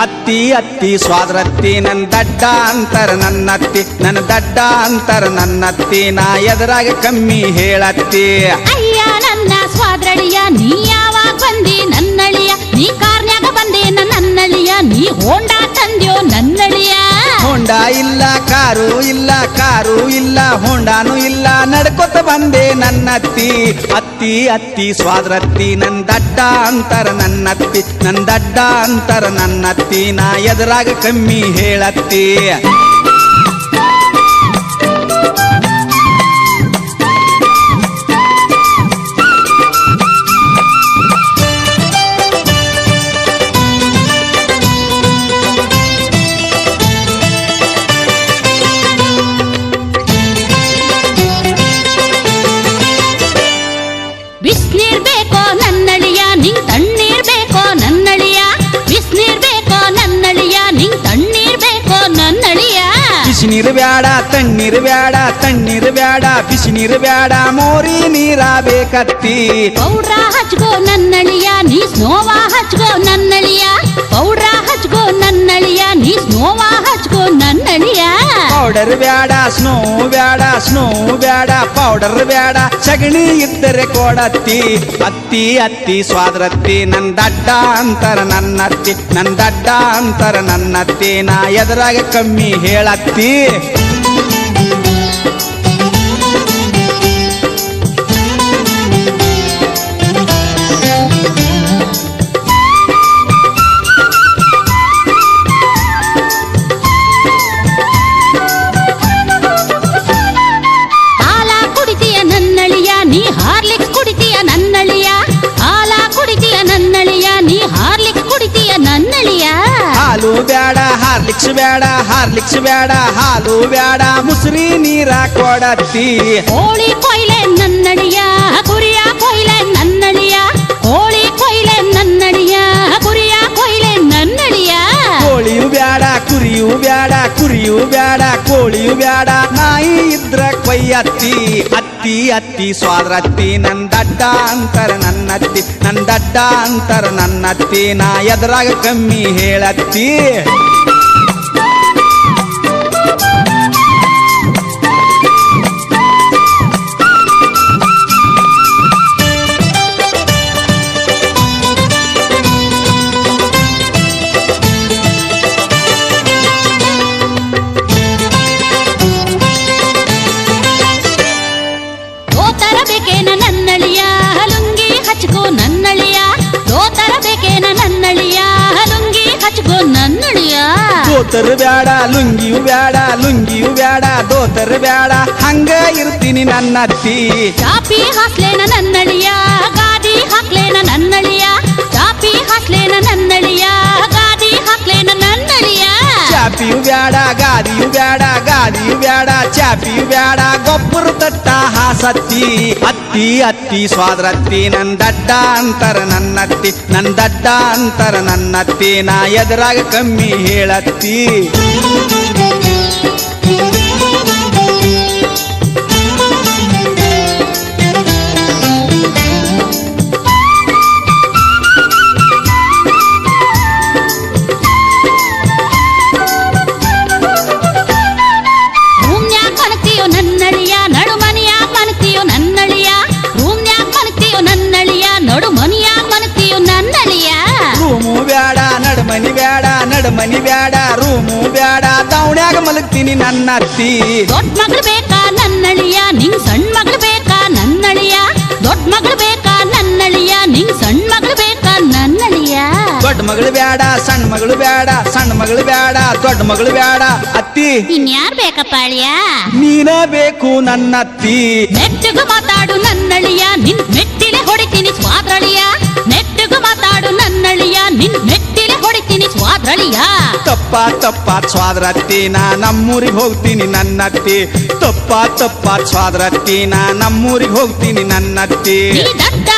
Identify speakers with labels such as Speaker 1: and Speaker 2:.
Speaker 1: ಅತ್ತಿ ಅತ್ತಿ, ಸ್ವಾದ್ರತ್ತಿ ನನ್ನ ದಡ್ಡ ಅಂತರ ನನ್ನತ್ತಿ ನನ್ನ ದಡ್ಡ ಅಂತರ ನನ್ನತ್ತಿ, ನಾ ಎದುರಾಗ ಕಮ್ಮಿ ಹೇಳತ್ತಿ.
Speaker 2: ಅಯ್ಯ, ನನ್ನ ಸ್ವಾದ್ರಳಿಯ, ನೀ ಯಾವಾಗ ಬಂದಿ ನನ್ನಳಿಯ? ನೀ ಕಾರ್ನ್ಯಾಗ ಬಂದಿ ನನ್ನಳಿಯ? ನೀ ಹೋಂಡಾ ತಂದ್ಯೋ ನನ್ನಳಿಯ?
Speaker 1: ಇಲ್ಲ, ಕಾರು ಇಲ್ಲ ಕಾರು ಇಲ್ಲ, ಹೊಂಡಾನು ಇಲ್ಲ. ನಡ್ಕೊತ ಬಂದೆ ನನ್ನತ್ತಿ, ಅತ್ತಿ ಅತ್ತಿ, ಸ್ವಾದ್ರತ್ತಿ, ನನ್ ದಡ್ಡ ಅಂತರ ನನ್ನತ್ತಿ, ನನ್ ದಡ್ಡ ಅಂತರ ನನ್ನತ್ತಿ, ನಾ ಎದುರಾಗ ಕಮ್ಮಿ ಹೇಳತ್ತಿ.
Speaker 2: ಬಿಸ್ನೀರ್ ಬೇಕೋ ನನ್ನಳಿಯ ನಿಂಗ್ ತಣ್ಣೀರ್ ಬೇಕೋ ನನ್ನಳಿಯ. ಬಿಸ್ನೀರ್ ಬೇಕೋ ನನ್ನಳಿಯ ನಿಂಗ್ ತಣ್ಣೀರ್ ಬೇಕೋ ನನ್ನಳಿಯ.
Speaker 1: ಬಿಸಿ ನೀರು ಬ್ಯಾಡ ತಣ್ಣೀರು ಬ್ಯಾಡ ತಣ್ಣೀರು ಬ್ಯಾಡ ಬಿಸಿ ನೀರು ಬ್ಯಾಡ ಮೋರಿ ನೀರ ಬೇಕತ್ತಿ.
Speaker 2: ಪೌಡ್ರ ಹಚ್ಕೋ ನನ್ನಳಿಯ ನೀ ಸ್ನೋವಾ ಹಚ್ಕೋ ನನ್ನಳಿಯ. ಪೌಡ್ರ ಹಚ್ಕೋ ನನ್ನಳಿಯ ನೀ ಸ್ನೋವಾ ಹಚ್ಕೋ ನನ್ನಳಿಯ.
Speaker 1: ಪೌಡರ್ ಬ್ಯಾಡ, ಸ್ನೋ ಬ್ಯಾಡ ಸ್ನೋ ಬ್ಯಾಡ, ಪೌಡರ್ ಬ್ಯಾಡ. ಸಗಣಿ ಇದ್ದರೆ ಕೊಡತ್ತಿ ಅತ್ತಿ ಅತ್ತಿ, ಸ್ವಾದ್ರತ್ತಿ, ನನ್ ದಡ್ಡ ಅಂತರ ನನ್ನತ್ತಿ, ನನ್ ದಡ್ಡ ಅಂತರ ನನ್ನತ್ತಿ, ನಾ ಎದುರಾಗ ಕಮ್ಮಿ ಹೇಳತ್ತಿ.
Speaker 2: ಹಾರ್ಲಿಕ್ಸ್ ಬೇಡ ಹಾರ್ಲಿಕ್ಸ್ ಬೇಡ
Speaker 1: ಹಾಲು ಬೇಡ ಮುಸ್ರಿ ನೀರ ಕೊಡತ್ತಿ
Speaker 2: ಕೋಳಿ ಕೊಯ್ಲೆ ನನ್ನಡಿಯ ಕುರಿಯ
Speaker 1: ಕೊಯ್ಯತ್ತಿ ಅತ್ತಿ ಅತ್ತಿ, ಸ್ವಾದ್ರತ್ತಿ ನನ್ ದಡ್ಡ ಅಂತರ ನನ್ನತ್ತಿ ನನ್ ದಡ್ಡ ಅಂತರ ನನ್ನತ್ತಿ, ನಾ ಎದ್ರಾಗ ಕಮ್ಮಿ ಹೇಳತ್ತಿ.
Speaker 2: ನನ್ನಳಿಯ ಲುಂಗಿ ಹಚ್ಕೋ ನನ್ನಳಿಯ. ದೋತರ್
Speaker 1: ಬ್ಯಾಡ ಲುಂಗಿಯು ಬ್ಯಾಡ ಲುಂಗಿಯು ಬ್ಯಾಡ ದೋತರ್ ಬ್ಯಾಡ ಹಂಗ ಇರ್ತೀನಿ ನನ್ನತ್ತಿ
Speaker 2: ಚಾಪಿ ಹಾಸ್ಲೇನ ನನ್ನಳಿಯ ಗಾದಿ ಹಾಕ್ಲೇನ ನನ್ನಳಿಯ ಚಾಪಿ ಹಾಸ್ಲೇನ ನನ್ನಳಿಯ
Speaker 1: ಚಾಪಿಯು ಬ್ಯಾಡ, ಗಾದಿಯು ಬ್ಯಾಡ ಗಾದಿಯು ಬ್ಯಾಡ ಚಾಪಿಯು ಬ್ಯಾಡ, ಗೊಬ್ಬರು ತಟ್ಟ ಹಾಸತ್ತಿ ಅತ್ತಿ ಅತ್ತಿ, ಸ್ವಾದ್ರತ್ತಿ, ನನ್ ದಡ್ಡ ಅಂತರ ನನ್ನತ್ತಿ, ನನ್ ದಡ್ಡ ಅಂತರ ನನ್ನತ್ತಿ, ನಾ ಎದುರಾಗ ಕಮ್ಮಿ ಹೇಳತ್ತಿ. ಬ್ಯಾಡ ಮಲಗ್ತೀನಿ ನನ್ನ ಅತ್ತಿ.
Speaker 2: ದೊಡ್ಡ ಮಗಳು ಬೇಕಾ ನನ್ನಳಿಯ? ನಿಂಗ್ ಸಣ್ಣ ಮಗಳು ಬೇಕಾ ನನ್ನಳಿಯ? ದೊಡ್ಡ ಮಗಳು ಬೇಕಾ ನನ್ನಳಿಯ? ನಿಂಗ್ ಸಣ್ಣ ಮಗಳು ಬೇಕಾ ನನ್ನಳಿಯ?
Speaker 1: ದೊಡ್ಡ ಮಗಳು ಬೇಡ ಸಣ್ಣ ಮಗಳು ಬೇಡ ಸಣ್ಣ ಮಗಳು ಬೇಡ ದೊಡ್ಡ ಮಗಳು ಬೇಡ ಅತ್ತಿ
Speaker 2: ಇನ್ಯಾರ್ ಬೇಕಪ್ಪ ಅಳಿಯ?
Speaker 1: ನೀನ ಬೇಕು
Speaker 2: ನನ್ನ ಅತ್ತಿ. ಮೆಚ್ಚಗ ಮಾತಾಡು ನನ್ನಳಿಯ ನಿನ್ ಮೆಟ್ಟಿಲೆ ಸ್ವಾದ್ರಳಿಯ
Speaker 1: ತಪ್ಪ ತಪ್ಪ ಸ್ವಾದ್ರತ್ತಿ ನಾ ನಮ್ಮೂರಿಗೆ ಹೋಗ್ತೀನಿ ನನ್ನತ್ತಿ. ತಪ್ಪ ತಪ್ಪ ಸ್ವಾದ್ರತ್ತಿ ನಾ ನಮ್ಮೂರಿಗೆ ಹೋಗ್ತೀನಿ ನನ್ನತ್ತಿ.
Speaker 2: ದಡ್ಡ